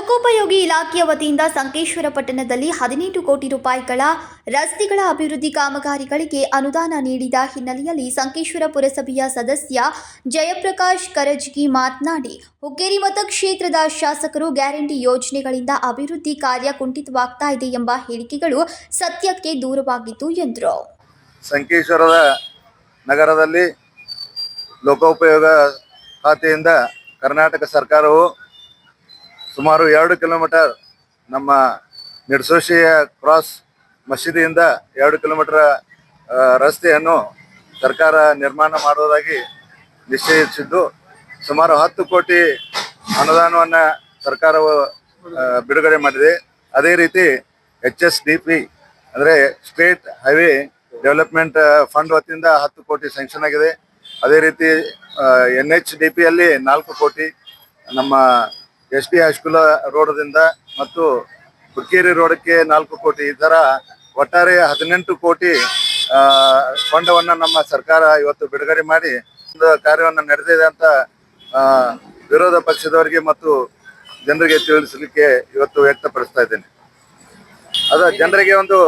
ಲೋಕೋಪಯೋಗಿ ಇಲಾಖೆಯ ವತಿಯಿಂದ ಸಂಕೇಶ್ವರ ಪಟ್ಟಣದಲ್ಲಿ ಹದಿನೆಂಟು ಕೋಟಿ ರೂಪಾಯಿಗಳ ರಸ್ತೆಗಳ ಅಭಿವೃದ್ಧಿ ಕಾಮಗಾರಿಗಳಿಗೆ ಅನುದಾನ ನೀಡಿದ ಹಿನ್ನೆಲೆಯಲ್ಲಿ ಸಂಕೇಶ್ವರ ಪುರಸಭೆಯ ಸದಸ್ಯ ಜಯಪ್ರಕಾಶ್ ಕರಜ್ಗಿ ಮಾತನಾಡಿ, ಹುಕ್ಕೇರಿ ಮತಕ್ಷೇತ್ರದ ಶಾಸಕರು ಗ್ಯಾರಂಟಿ ಯೋಜನೆಗಳಿಂದ ಅಭಿವೃದ್ಧಿ ಕಾರ್ಯ ಕುಂಠಿತವಾಗ್ತಾ ಇದೆ ಎಂಬ ಹೇಳಿಕೆಗಳು ಸತ್ಯಕ್ಕೆ ದೂರವಾಗಿತ್ತು ಎಂದರು. ಸಂಕೇಶ್ವರದ ನಗರದಲ್ಲಿ ಲೋಕೋಪಯೋಗ ಖಾತೆಯಿಂದ ಕರ್ನಾಟಕ ಸರ್ಕಾರವು ಸುಮಾರು ಎರಡು ಕಿಲೋಮೀಟರ್ ನಮ್ಮ ನಿಡ್ಸೋಶಿಯ ಕ್ರಾಸ್ ಮಸೀದಿಯಿಂದ ಎರಡು ಕಿಲೋಮೀಟರ್ ರಸ್ತೆಯನ್ನು ಸರ್ಕಾರ ನಿರ್ಮಾಣ ಮಾಡುವುದಾಗಿ ನಿಶ್ಚಯಿಸಿದ್ದು, ಸುಮಾರು ಹತ್ತು ಕೋಟಿ ಅನುದಾನವನ್ನು ಸರ್ಕಾರವು ಬಿಡುಗಡೆ ಮಾಡಿದೆ. ಅದೇ ರೀತಿ ಎಚ್ ಎಸ್ ಡಿ ಪಿ, ಅಂದರೆ ಸ್ಟೇಟ್ ಹೈವೇ ಡೆವಲಪ್ಮೆಂಟ್ ಫಂಡ್ ವತಿಯಿಂದ ಹತ್ತು ಕೋಟಿ ಸ್ಯಾಂಕ್ಷನ್ ಆಗಿದೆ. ಅದೇ ರೀತಿ ಎನ್ ಎಚ್ ಡಿ ಪಿಯಲ್ಲಿ ನಾಲ್ಕು ಕೋಟಿ ನಮ್ಮ ಎಸ್ ಟಿ ಹೈಸ್ಕೂಲ್ ರೋಡದಿಂದ ಮತ್ತು ಹುಕ್ಕೇರಿ ರೋಡಕ್ಕೆ ನಾಲ್ಕು ಕೋಟಿ. ಈ ಥರ ಒಟ್ಟಾರೆ ಹದಿನೆಂಟು ಕೋಟಿ ಫಂಡವನ್ನು ನಮ್ಮ ಸರ್ಕಾರ ಇವತ್ತು ಬಿಡುಗಡೆ ಮಾಡಿ, ಒಂದು ಕಾರ್ಯವನ್ನು ನಡೆದಿದೆ ಅಂತ ವಿರೋಧ ಪಕ್ಷದವರಿಗೆ ಮತ್ತು ಜನರಿಗೆ ತಿಳಿಸಲಿಕ್ಕೆ ಇವತ್ತು ವ್ಯಕ್ತಪಡಿಸ್ತಾ ಇದ್ದೇನೆ. ಅದ ಜನರಿಗೆ ಒಂದು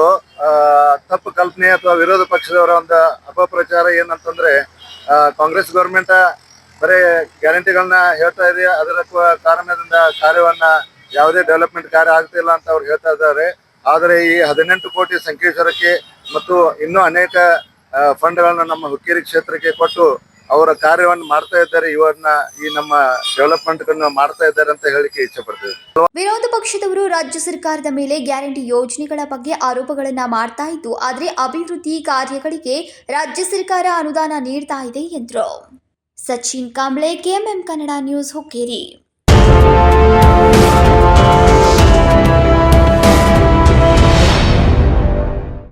ತಪ್ಪು ಕಲ್ಪನೆ ಅಥವಾ ವಿರೋಧ ಪಕ್ಷದವರ ಒಂದು ಅಪಪ್ರಚಾರ ಏನಂತಂದ್ರೆ ಕಾಂಗ್ರೆಸ್ ಗೌರ್ಮೆಂಟ್ ಬರೀ ಗ್ಯಾರಂಟಿಗಳನ್ನ ಹೇಳ್ತಾ ಇದೆ ಅದರ ಕಾರಣದಿಂದ ಕಾರ್ಯವನ್ನ ಯಾವುದೇ ಡೆವಲಪ್ಮೆಂಟ್ ಕಾರ್ಯ ಆಗ್ತಿಲ್ಲ ಅಂತ ಅವ್ರು ಹೇಳ್ತಾ ಇದ್ದಾರೆ. ಆದರೆ ಈ ಹದಿನೆಂಟು ಕೋಟಿ ಸಂಕೇಶ್ವರಕ್ಕೆ ಮತ್ತು ಇನ್ನೂ ಅನೇಕ ಫಂಡ್ಗಳನ್ನ ನಮ್ಮ ಹುಕ್ಕೇರಿ ಕ್ಷೇತ್ರಕ್ಕೆ ಕೊಟ್ಟು ಅವರ ಕಾರ್ಯವನ್ನು ಮಾಡ್ತಾ ಇದ್ದಾರೆ ಇವರನ್ನ ಈ ನಮ್ಮ ಡೆವಲಪ್ಮೆಂಟ್ ಮಾಡ್ತಾ ಇದ್ದಾರೆ ಅಂತ ಹೇಳಿಕೆ ಇಚ್ಛೆ ಪಡ್ತೀವಿ. ವಿರೋಧ ಪಕ್ಷದವರು ರಾಜ್ಯ ಸರ್ಕಾರದ ಮೇಲೆ ಗ್ಯಾರಂಟಿ ಯೋಜನೆಗಳ ಬಗ್ಗೆ ಆರೋಪಗಳನ್ನ ಮಾಡ್ತಾ ಇದ್ದು, ಆದರೆ ಅಭಿವೃದ್ಧಿ ಕಾರ್ಯಗಳಿಗೆ ರಾಜ್ಯ ಸರ್ಕಾರ ಅನುದಾನ ನೀಡ್ತಾ ಇದೆ ಎಂದರು. Sachin Kamble KMM Kannada news Hukkeri